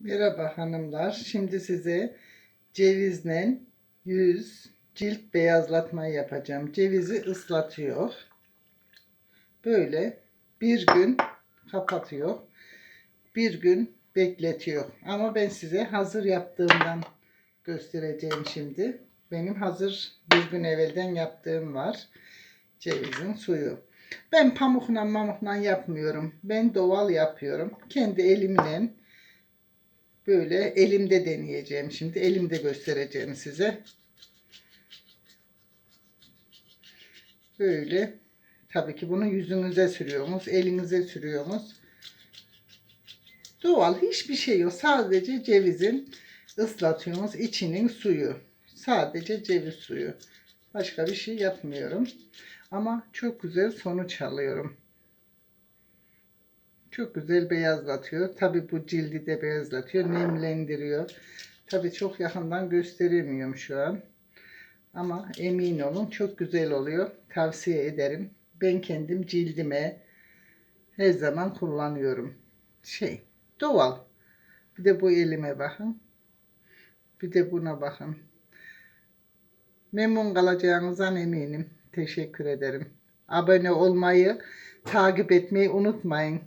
Merhaba hanımlar. Şimdi size cevizle yüz cilt beyazlatmayı yapacağım. Cevizi ıslatıyor. Böyle bir gün kapatıyor. Bir gün bekletiyor. Ama ben size hazır yaptığımdan göstereceğim şimdi. Benim hazır bir gün evvelden yaptığım var. Cevizin suyu. Ben pamukla mamukla yapmıyorum. Ben doğal yapıyorum. Kendi elimle böyle elimde deneyeceğim şimdi. Elimde göstereceğim size. Böyle. Tabii ki bunu yüzünüze sürüyorsunuz. Elinize sürüyorsunuz. Doğal hiçbir şey yok. Sadece cevizin ıslatıyorsunuz. içinin suyu. Sadece ceviz suyu. Başka bir şey yapmıyorum. Ama çok güzel sonuç alıyorum. Çok güzel beyazlatıyor. Tabi bu cildi de beyazlatıyor. Nemlendiriyor. Tabi çok yakından gösteremiyorum şu an. Ama emin olun çok güzel oluyor. Tavsiye ederim. Ben kendim cildime her zaman kullanıyorum. Şey doğal. Bir de bu elime bakın. Bir de buna bakın. Memnun kalacağınızdan eminim. Teşekkür ederim. Abone olmayı, takip etmeyi unutmayın.